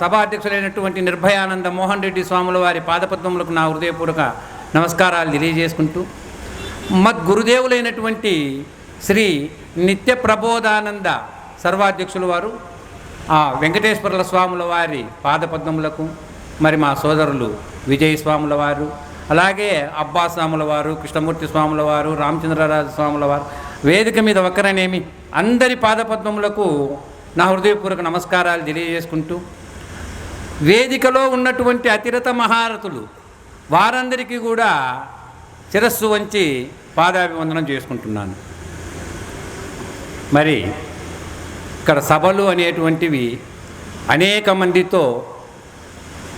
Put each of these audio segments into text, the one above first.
సభాధ్యక్షులైనటువంటి నిర్భయానంద మోహన్ రెడ్డి స్వాముల వారి పాదపద్మములకు నా హృదయపూర్వక నమస్కారాలు తెలియజేసుకుంటూ మద్గురుదేవులైనటువంటి శ్రీ నిత్య ప్రబోధానంద సర్వాధ్యక్షుల వారు ఆ వెంకటేశ్వరుల స్వాముల వారి పాదపద్మములకు మరి మా సోదరులు విజయ స్వాముల వారు అలాగే అబ్బా స్వాముల వారు కృష్ణమూర్తి స్వాముల వారు రామచంద్రరాజు స్వాముల వారు వేదిక మీద ఒక్కరనేమి అందరి పాదపద్మములకు నా హృదయపూర్వక నమస్కారాలు తెలియజేసుకుంటూ వేదికలో ఉన్నటువంటి అతిరత మహారథులు వారందరికీ కూడా శిరస్సు వంచి పాదాభివందనం చేసుకుంటున్నాను. మరి ఇక్కడ సభలు అనేటువంటివి అనేక మందితో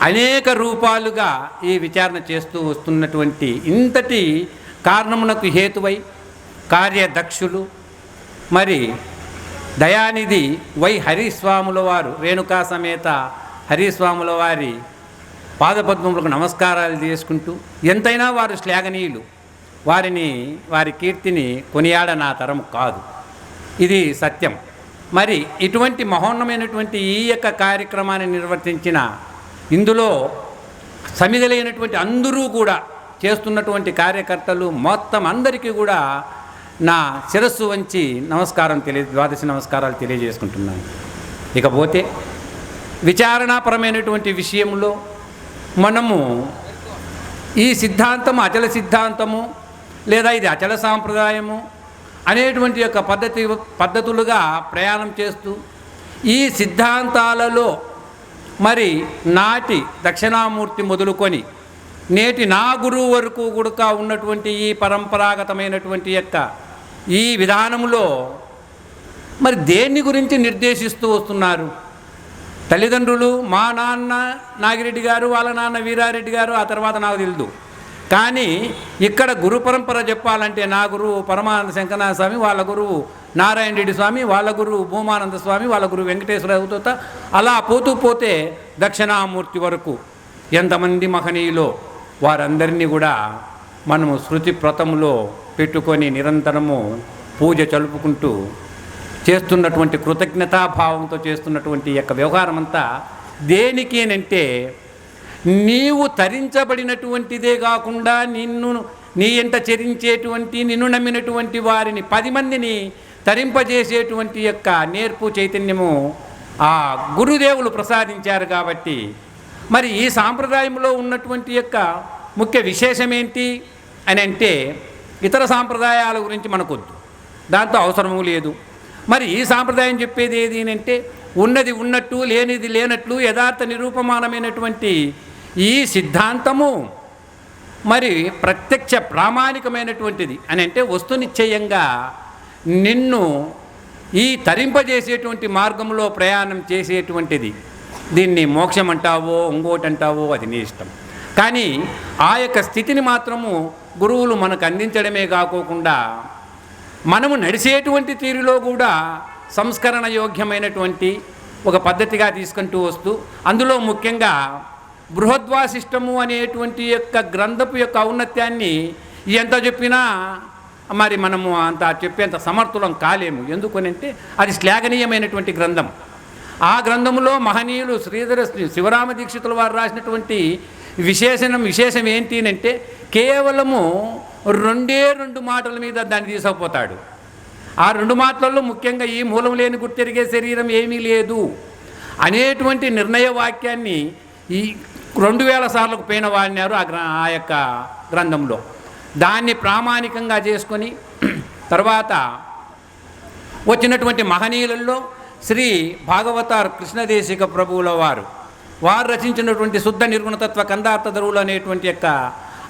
అనేక రూపాలుగా ఈ విచారణ చేస్తూ వస్తున్నటువంటి ఇంతటి కారణమునకు హేతువై కార్యదక్షులు మరి దయానిధి వై హరిస్వాముల వారు రేణుకా సమేత హరిస్వాముల వారి పాదపద్మములకు నమస్కారాలు చేసుకుంటూ ఎంతైనా వారు శ్లాఘనీయులు. వారిని వారి కీర్తిని కొనియాడ నా తరం కాదు. ఇది సత్యం. మరి ఇటువంటి మహోన్నమైనటువంటి ఈ యొక్క కార్యక్రమాన్ని నిర్వర్తించిన ఇందులో సమిధలైనటువంటి అందరూ కూడా చేస్తున్నటువంటి కార్యకర్తలు మొత్తం అందరికీ కూడా నా శిరస్సు వంచి నమస్కారం తెలియ ద్వాదశి నమస్కారాలు తెలియజేసుకుంటున్నాను. ఇకపోతే విచారణాపరమైనటువంటి విషయంలో మనము ఈ సిద్ధాంతము అచల సిద్ధాంతము లేదా ఇది అచల సాంప్రదాయము అనేటువంటి యొక్క పద్ధతి పద్ధతులుగా ప్రయాణం చేస్తూ ఈ సిద్ధాంతాలలో మరి నాటి దక్షిణామూర్తి మొదలుకొని నేటి నా గురువు వరకు కూడా ఉన్నటువంటి ఈ పరంపరాగతమైనటువంటి యొక్క ఈ విధానంలో మరి దేన్ని గురించి నిర్దేశిస్తూ వస్తున్నారు? తల్లిదండ్రులు మా నాన్న నాగిరెడ్డి గారు వాళ్ళ నాన్న వీరారెడ్డి గారు ఆ తర్వాత నాకు తెలియదు కానీ ఇక్కడ గురు పరంపర చెప్పాలంటే నా గురువు పరమానంద శంకరనాథ స్వామి వాళ్ళ గురువు నారాయణ రెడ్డి స్వామి వాళ్ళ గురువు భూమానంద స్వామి వాళ్ళ గురువు వెంకటేశ్వర అవతూత అలా పోతూ పోతే దక్షిణామూర్తి వరకు ఎంతమంది మహనీయులో వారందరినీ కూడా మనము శృతి ప్రతములో పెట్టుకొని నిరంతరము పూజ చలుపుకుంటూ చేస్తున్నటువంటి కృతజ్ఞతాభావంతో చేస్తున్నటువంటి యొక్క వ్యవహారం అంతా దేనికి అంటే నీవు తరించబడినటువంటిదే కాకుండా నిన్ను నీ ఎంట చరించేటువంటి నిన్ను నమ్మినటువంటి వారిని పది మందిని తరింపజేసేటువంటి యొక్క నేర్పు చైతన్యము ఆ గురుదేవులు ప్రసాదించారు కాబట్టి మరి ఈ సాంప్రదాయంలో ఉన్నటువంటి యొక్క ముఖ్య విశేషం ఏంటి అని అంటే ఇతర సాంప్రదాయాల గురించి మనకొద్దు. దాంతో అవసరము లేదు. మరి ఈ సాంప్రదాయం చెప్పేది ఏది అంటే ఉన్నది ఉన్నట్టు లేనిది లేనట్లు యథార్థ నిరూపమానమైనటువంటి ఈ సిద్ధాంతము మరి ప్రత్యక్ష ప్రామాణికమైనటువంటిది అని అంటే వస్తునిశ్చయంగా నిన్ను ఈ తరింపజేసేటువంటి మార్గంలో ప్రయాణం చేసేటువంటిది. దీన్ని మోక్షం అంటావో ఇంకోటి అంటావో అది నీ ఇష్టం. కానీ ఆ యొక్క స్థితిని మాత్రము గురువులు మనకు అందించడమే కాకోకుండా మనము నడిచేటువంటి తీరులో కూడా సంస్కరణ యోగ్యమైనటువంటి ఒక పద్ధతిగా తీసుకుంటూ వస్తూ అందులో ముఖ్యంగా బృహద్వాసిష్టము అనేటువంటి యొక్క గ్రంథపు యొక్క ఔన్నత్యాన్ని ఎంత చెప్పినా మరి మనము అంత చెప్పేంత సమర్థులం కాలేము. ఎందుకనంటే అది శ్లాఘనీయమైనటువంటి గ్రంథం. ఆ గ్రంథములో మహనీయులు శ్రీధర శివరామ దీక్షితుల వారు రాసినటువంటి విశేషణం విశేషం ఏంటి అంటే కేవలము రెండే రెండు మాటల మీద దాన్ని తీసుకుపోతాడు. ఆ రెండు మాటలలో ముఖ్యంగా ఈ మూలం లేని గుర్తెరిగే శరీరం ఏమీ లేదు. అనేటువంటి నిర్ణయ వాక్యాన్ని ఈ రెండు వేల సార్లకు పైన వాడినారు ఆ గ్ర ఆ యొక్క గ్రంథంలో. దాన్ని ప్రామాణికంగా చేసుకొని తర్వాత వచ్చినటువంటి మహనీయులలో శ్రీ భాగవతార్ కృష్ణదేశిక ప్రభువుల వారు. వారు రచించినటువంటి శుద్ధ నిర్గుణతత్వ కందార్థ ధరువులు అనేటువంటి యొక్క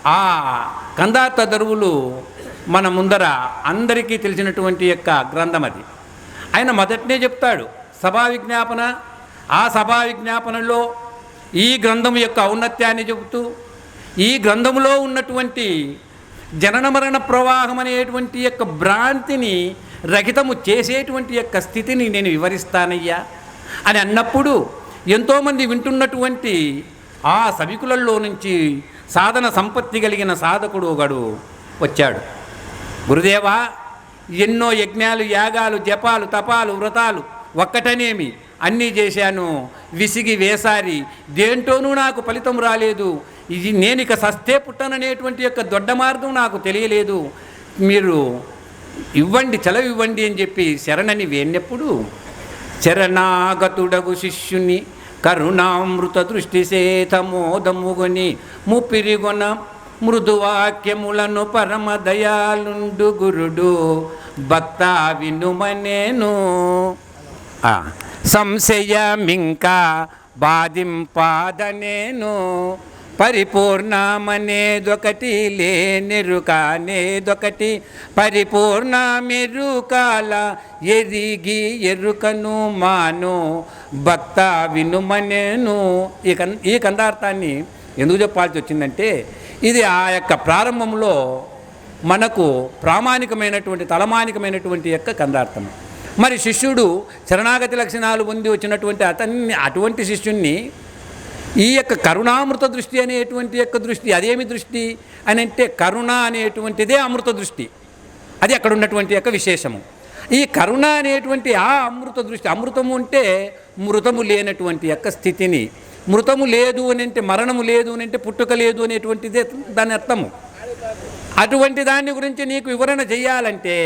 ఆ కందాత దరువులు మన ముందర అందరికీ తెలిసినటువంటి యొక్క గ్రంథం అది. ఆయన మొదటనే చెప్తాడు సభా విజ్ఞాపన ఆ సభా విజ్ఞాపనలో ఈ గ్రంథం యొక్క ఔన్నత్యాన్ని చెబుతూ ఈ గ్రంథంలో ఉన్నటువంటి జనన మరణ ప్రవాహం అనేటువంటి యొక్క భ్రాంతిని రహితము చేసేటువంటి యొక్క స్థితిని నేను వివరిస్తానయ్యా అని అన్నప్పుడు ఎంతోమంది వింటున్నటువంటి ఆ సభికులలో నుంచి సాధన సంపత్తి కలిగిన సాధకుడు ఒకడు వచ్చాడు. గురుదేవా ఎన్నో యజ్ఞాలు యాగాలు జపాలు తపాలు వ్రతాలు ఒక్కటనేమి. అన్నీ చేశాను. విసిగి వేసారి. దేంటోనూ నాకు ఫలితం రాలేదు. ఇది నేను ఇక సస్తే పుట్టననేటువంటి యొక్క దొడ్డ మార్గం నాకు తెలియలేదు. మీరు ఇవ్వండి చలవి ఇవ్వండి అని చెప్పి శరణని వేడినప్పుడు శరణాగతుడగు శిష్యుని కరుణామృత దృష్టి సేతమోదముగుని ముప్పిరిగొన మృదువాక్యములను పరమ దయాలుండు గురుడు భక్త వినుమనేను ఆ, సంశయమింకా బాధింపాదనేను. పరిపూర్ణమనేదొకటి లేనెరుకనేదొకటి పరిపూర్ణమెరుకాల ఎరిగి ఎరుకను మాను భక్త వినుమనేను. ఈ కం ఈ కందార్థాన్ని ఎందుకు చెప్పాల్సి వచ్చిందంటే ఇది ఆ యొక్క ప్రారంభంలో మనకు ప్రామాణికమైనటువంటి తలమానికమైనటువంటి యొక్క కందార్థం. మరి శిష్యుడు శరణాగతి లక్షణాలు పొంది వచ్చినటువంటి అతన్ని అటువంటి శిష్యుణ్ణి ఈ యొక్క కరుణామృత దృష్టి అనేటువంటి యొక్క దృష్టి అదేమి దృష్టి అని అంటే కరుణ అనేటువంటిదే అమృత దృష్టి. అది అక్కడ ఉన్నటువంటి యొక్క విశేషము. ఈ కరుణ అనేటువంటి ఆ అమృత దృష్టి అమృతము అంటే మృతము లేనటువంటి యొక్క స్థితిని. మృతము లేదు అని అంటే మరణము లేదు అని అంటే పుట్టుక లేదు అనేటువంటిదే దాని అర్థము. అటువంటి దాని గురించి నీకు వివరణ చేయాలంటే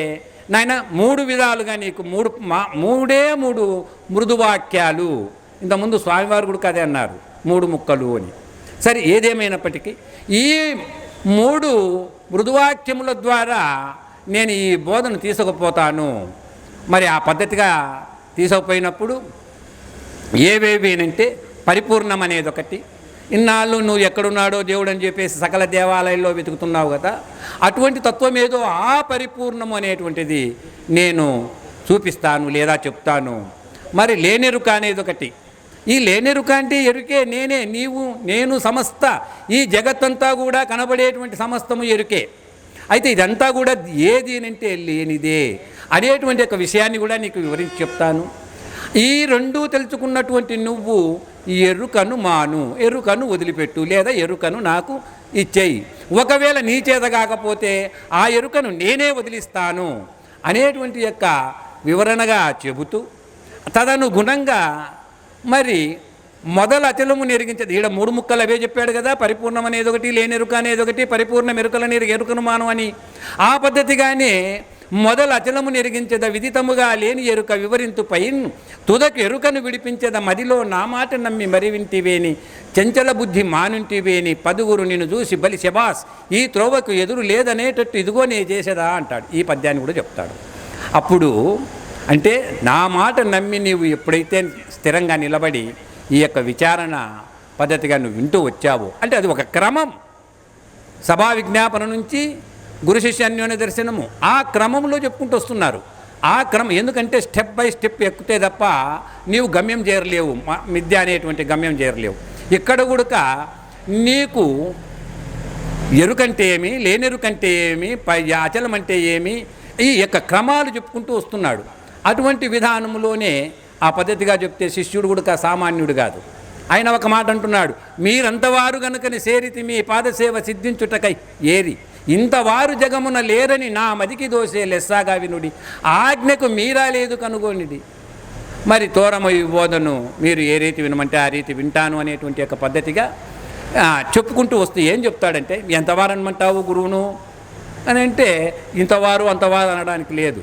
నాయన మూడు విధాలుగా నీకు మూడు మా మూడే మూడు మృదువాక్యాలు. ఇంతకుముందు స్వామివారు కూడా కదే అన్నారు. మూడు ముక్కలు అని. సరే ఏదేమైనప్పటికీ ఈ మూడు మృదువాక్యముల ద్వారా నేను ఈ బోధన తీసుకుపోతాను మరి ఆ పద్ధతిగా తీసుకుపోయినప్పుడు ఏవేవి అంటే పరిపూర్ణం అనేది ఒకటి. ఇన్నాళ్ళు నువ్వు ఎక్కడున్నాడో దేవుడు అని చెప్పేసి సకల దేవాలయంలో వెతుకుతున్నావు కదా అటువంటి తత్వం ఏదో ఆ పరిపూర్ణము అనేటువంటిది నేను చూపిస్తాను లేదా చెప్తాను. మరి లేనిరుక అనేది ఒకటి. ఈ లేనెరుక అంటే ఎరుకే నేనే నీవు నేను సమస్త ఈ జగత్తంతా కూడా కనబడేటువంటి సమస్తము ఎరుకే. అయితే ఇదంతా కూడా ఏది అంటే లేనిదే అనేటువంటి ఒక విషయాన్ని కూడా నీకు వివరించి చెప్తాను. ఈ రెండు తెలుసుకున్నటువంటి నువ్వు ఈ ఎరుకను మాను ఎరుకను వదిలిపెట్టు లేదా ఎరుకను నాకు ఇచ్చేయి. ఒకవేళ నీ చేత కాకపోతే ఆ ఎరుకను నేనే వదిలిస్తాను అనేటువంటి యొక్క వివరణగా చెబుతూ తదనుగుణంగా మరి మొదలు అచలము నెరిగించదు. ఈడ మూడు ముక్కలు అవే చెప్పాడు కదా పరిపూర్ణం అనేది ఒకటి లేని ఎరుక అనేది ఒకటి పరిపూర్ణ మెరుకల నీరు ఎరుకను మానం అని. ఆ పద్ధతిగానే మొదలు అచలము నెరిగించద విదితముగా లేని ఎరుక వివరింతు పైన్ తుదకు ఎరుకను విడిపించద మదిలో నా మాట నమ్మి మరి వింటివేని. చంచల బుద్ధి మానుంటివేని. పదుగురు నిన్ను చూసి బలి శబాస్ ఈ త్రోవకు ఎదురు లేదనేటట్టు ఇదిగో నే చేసేదా అంటాడు. ఈ పద్యాన్ని కూడా చెప్తాడు. అప్పుడు అంటే నా మాట నమ్మి నీవు ఎప్పుడైతే స్థిరంగా నిలబడి ఈ యొక్క విచారణ పద్ధతిగా నువ్వు వింటూ వచ్చావు. అంటే అది ఒక క్రమం. సభా విజ్ఞాపన నుంచి గురు శిష్యాన్యోన్య దర్శనము ఆ క్రమంలో చెప్పుకుంటూ వస్తున్నారు. ఆ క్రమం ఎందుకంటే స్టెప్ బై స్టెప్ ఎక్కుతే తప్ప నీవు గమ్యం చేరలేవు. మ- మిథ్య అనేటువంటి గమ్యం చేరలేవు. ఇక్కడ కూడా నీకు ఎరుకంటే ఏమి లేనెరుకంటే ఏమి పై అచలం అంటే ఏమి ఈ యొక్క క్రమాలు చెప్పుకుంటూ వస్తున్నాడు. అటువంటి విధానంలోనే ఆ పద్ధతిగా చెప్తే శిష్యుడు కూడా సామాన్యుడు కాదు. ఆయన ఒక మాట అంటున్నాడు మీరంతవారు గనుకని సేరితి మీ పాదసేవ సిద్ధించుటకై ఏరి. ఇంతవారు జగమున లేరని నా మదికి దోసే లెస్సాగా వినుడి. ఆజ్ఞకు మీరా లేదు కనుగోనిది మరి తోరమయ్యి బోధను మీరు ఏ రీతి వినమంటే ఆ రీతి వింటాను అనేటువంటి యొక్క పద్ధతిగా చెప్పుకుంటూ వస్తే ఏం చెప్తాడంటే ఎంతవారు అనమంటావు గురువును? అని అంటే ఇంతవారు అంతవారు అనడానికి లేదు.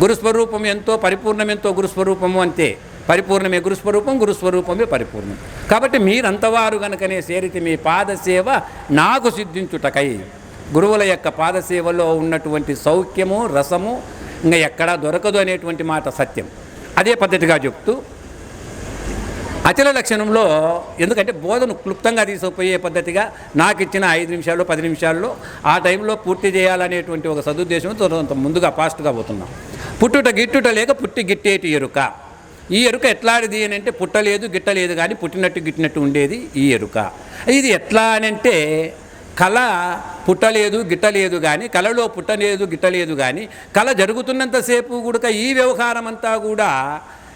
గురుస్వరూపం ఎంతో పరిపూర్ణం ఎంతో గురుస్వరూపము అంతే. పరిపూర్ణమే గురుస్వరూపం గురుస్వరూపమే పరిపూర్ణం. కాబట్టి మీరంతవారు గనుకనే సేరితి మీ పాదసేవ నాకు సిద్ధించుటకై. గురువుల యొక్క పాదసేవలో ఉన్నటువంటి సౌఖ్యము రసము ఇంకా ఎక్కడా దొరకదు అనేటువంటి మాట సత్యం. అదే పద్ధతిగా చెప్తూ అచల లక్షణంలో ఎందుకంటే బోధను క్లుప్తంగా తీసుకుపోయే పద్ధతిగా నాకు ఇచ్చిన ఐదు నిమిషాల్లో పది నిమిషాల్లో ఆ టైంలో పూర్తి చేయాలనేటువంటి ఒక సదుద్దేశంతో కొంత ముందుగా ఫాస్ట్గా పోతున్నాం. పుట్టుట గిట్టుట లేక పుట్టి గిట్టేటి ఎరుక. ఈ ఎరుక ఎట్లాడిది అని అంటే పుట్టలేదు గిట్టలేదు కానీ పుట్టినట్టు గిట్టినట్టు ఉండేది ఈ ఎరుక. ఇది ఎట్లా అని అంటే కళ పుట్టలేదు గిట్టలేదు కానీ కళలో పుట్టలేదు గిట్టలేదు కానీ కళ జరుగుతున్నంతసేపు కూడా ఈ వ్యవహారం అంతా కూడా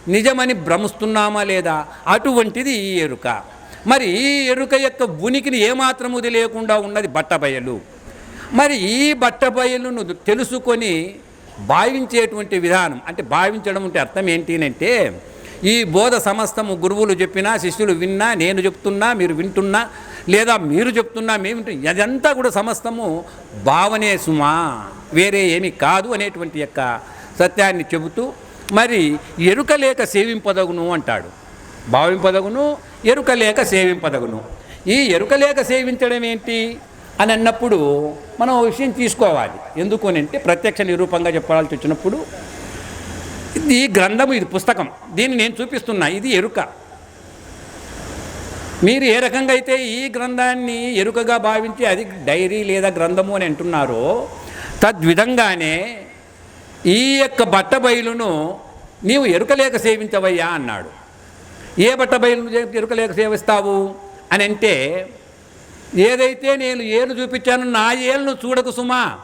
నిజమని భ్రమిస్తున్నామా లేదా? అటువంటిది ఈ ఎరుక. మరి ఈ ఎరుక యొక్క ఉనికిని ఏమాత్రము తెలియకుండా ఉన్నది బట్టబయలు. మరి ఈ బట్టబయలును తెలుసుకొని భావించేటువంటి విధానం అంటే భావించడం అంటే అర్థం ఏంటి అంటే ఈ బోధ సమస్తము గురువులు చెప్పినా శిష్యులు విన్నా నేను చెప్తున్నా మీరు వింటున్నా లేదా మీరు చెప్తున్నా మేము అదంతా కూడా సమస్తము భావనే సుమా వేరే ఏమీ కాదు అనేటువంటి యొక్క సత్యాన్ని చెబుతూ మరి ఎరుక లేక సేవింపదగును అంటాడు. భావింపదగును ఎరుక లేక సేవింపదగును. ఈ ఎరుక లేక సేవించడం ఏంటి? అని అన్నప్పుడు మనం విషయం తీసుకోవాలి. ఎందుకు అంటే ప్రత్యక్ష నిరూపంగా చెప్పాల్సి వచ్చినప్పుడు ఇది ఈ గ్రంథము ఇది పుస్తకం. దీన్ని నేను చూపిస్తున్నా ఇది ఎరుక. మీరు ఏ రకంగా అయితే ఈ గ్రంథాన్ని ఎరుకగా భావించి అది డైరీ లేదా గ్రంథము అని అంటున్నారో తద్విధంగానే ఈ యొక్క బట్ట బయలును నీవు ఎరుకలేక సేవించవయ్యా అన్నాడు. ఏ బట్ట బయలును ఎరుకలేక సేవిస్తావు? అని అంటే ఏదైతే నేను ఏలు చూపించానో నా ఏలును చూడకు సుమా.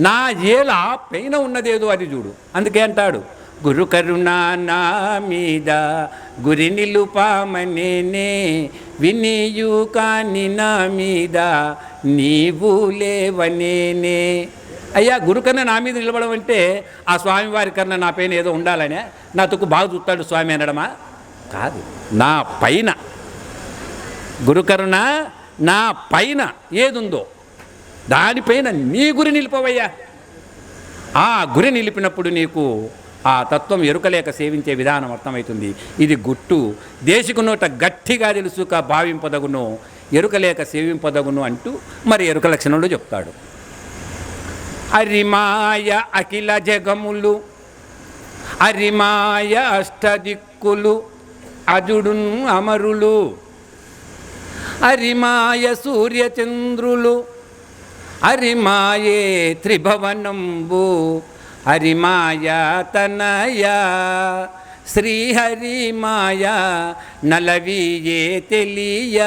నా ఏల పైన ఉన్నదేదో అది చూడు. అందుకే అంటాడు గురు కరుణా నా మీద గురి నిలుపామనేనే వినియు కాని నా మీద నీవు లేవనేనే. అయ్యా గురు కన్నా నా మీద నిలబడం అంటే ఆ స్వామివారి కన్నా నా పైన ఏదో ఉండాలనే? నా తుక్కు బాగా చూస్తాడు స్వామి అనడమా? కాదు. నా పైన. గురుకరుణ నా పైన ఏదుందో దానిపైన నీ గురి నిలిపవయ్యా. ఆ గురి నిలిపినప్పుడు నీకు ఆ తత్వం ఎరుకలేక సేవించే విధానం అర్థమవుతుంది. ఇది గుట్టు. దేశకు నోట గట్టిగా తెలుసుక భావింపదగును ఎరుకలేక సేవింపదగును అంటూ మరి ఎరుక లక్షణంలో చెప్తాడు. అరిమాయ అఖిల జగములు అరిమాయ అష్టదిక్కులు అజుడున్ అమరులు అరిమాయ సూర్యచంద్రులు అరిమాయే త్రిభవనంబు హరిమాయ తనయ శ్రీహరిమాయ నలవియే తెలియ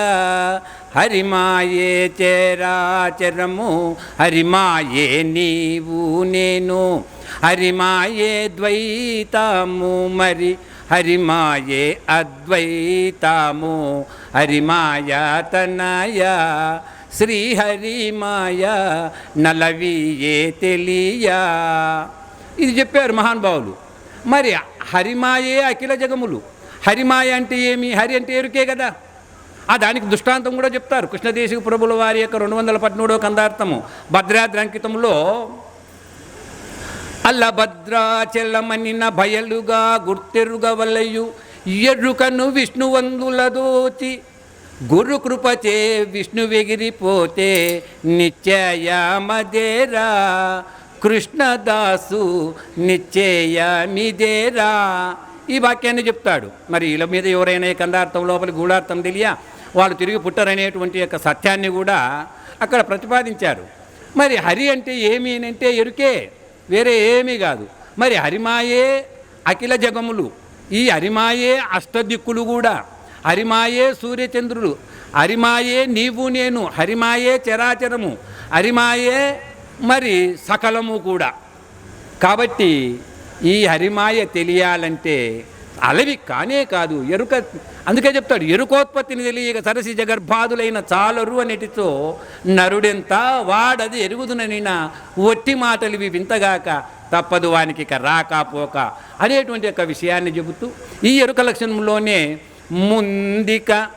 హరిమాయే చేరాచరము హరిమాయే నీవు నేను. హరిమాయే ద్వైతాము మరి హరిమాయే అద్వైతము. హరిమాయ తనయ శ్రీహరిమాయ నలవియే తెలియ. ఇది చెప్పారు మహానుభావులు. మరి హరిమాయే అఖిల జగములు. హరిమాయ అంటే ఏమి? హరి అంటే ఎరుకే కదా. ఆ దానికి దృష్టాంతం కూడా చెప్తారు. కృష్ణదేశిక ప్రభుల వారి యొక్క రెండు వందల పద్మూడవ కందార్థము. భద్రాద్రి అంకితంలో అల్ల భద్రాచలమనిన భయలుగా గుర్తెరుగవలయు. ఎరుకను విష్ణువందుల దోచి గురు కృపచే విష్ణు వెగిరిపోతే నిశ్చయమదేరా. కృష్ణదాసు నిత్యయమిదేరా ఈ వాక్యాన్ని చెప్తాడు. మరి ఇలా మీద ఎవరైనా కందార్థం లోపల గూఢార్థం తెలియ? వాళ్ళు తిరిగి పుట్టరనేటువంటి యొక్క సత్యాన్ని కూడా అక్కడ ప్రతిపాదించారు. మరి హరి అంటే ఏమి అంటే ఎరుకే వేరే ఏమీ కాదు. మరి హరిమాయే అఖిల జగములు ఈ హరిమాయే అష్టదిక్కులు కూడా. హరిమాయే సూర్యచంద్రులు హరిమాయే నీవు నేను హరిమాయే చరాచరము హరిమాయే మరి సకలము కూడా. కాబట్టి ఈ హరిమాయ తెలియాలంటే అలవి కానే కాదు ఎరుక అందుకే చెప్తాడు ఎరుకోత్పత్తిని తెలియక సరసి జగర్భాదులైన చాలరు అనేటితో నరుడెంత వాడది ఎరుగుదుననిన ఒట్టి మాటలు వింతగాక తప్పదు వానికి ఇక రాకపోక అనేటువంటి యొక్క విషయాన్ని చెబుతూ ఈ ఎరుక లక్షణంలోనే ముందిక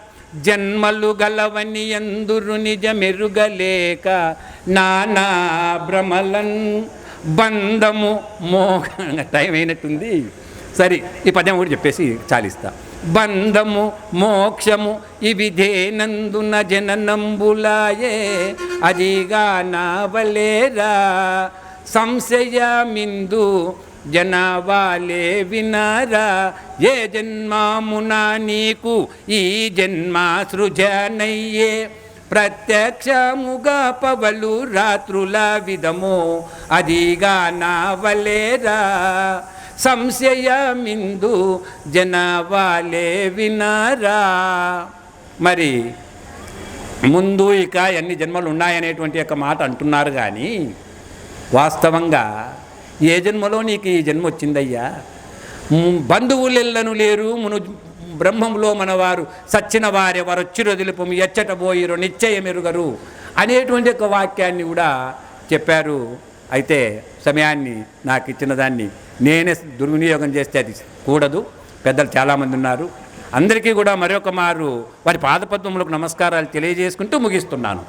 జన్మలు గలవని ఎందురు నిజమెరుగలేక నానా భ్రమలన్ బంధము మోహ టైం అయినట్టుంది. సరే ఈ పద్యం కూడా చెప్పేసి చాలిస్తా. బంధము మోక్షము ఇవిధే నందున జననంబులాయే అదిగా నావలేరా సంశయమిందు జనవాలే వినారా. ఏ జన్మామునా నీకు ఈ జన్మ సృజనయ్యే ప్రత్యక్షముగా పవలు రాత్రుల విధము అదిగా నావలేరా సంశయమిందు జనవాలే వినారా? మరి ముందు ఇక ఎన్ని జన్మలు ఉన్నాయనేటువంటి యొక్క మాట అంటున్నారు కానీ వాస్తవంగా ఏ జన్మలో నీకు ఈ జన్మ వచ్చిందయ్యా? బంధువులెల్లను లేరు మును బ్రహ్మంలో మనవారు సచ్చిన వారి వారొచ్చి రొదిలిపం ఎచ్చట పోయిరు నిశ్చయమెరుగరు అనేటువంటి ఒక వాక్యాన్ని కూడా చెప్పారు అయితే సమయాన్ని నాకు ఇచ్చిన దాన్ని నేనే దుర్వినియోగం చేస్తే అది కూడదు. పెద్దలు చాలామంది ఉన్నారు. అందరికీ కూడా మరొక మారు వారి పాదపద్మములకు నమస్కారాలు తెలియజేసుకుంటూ ముగిస్తున్నాను.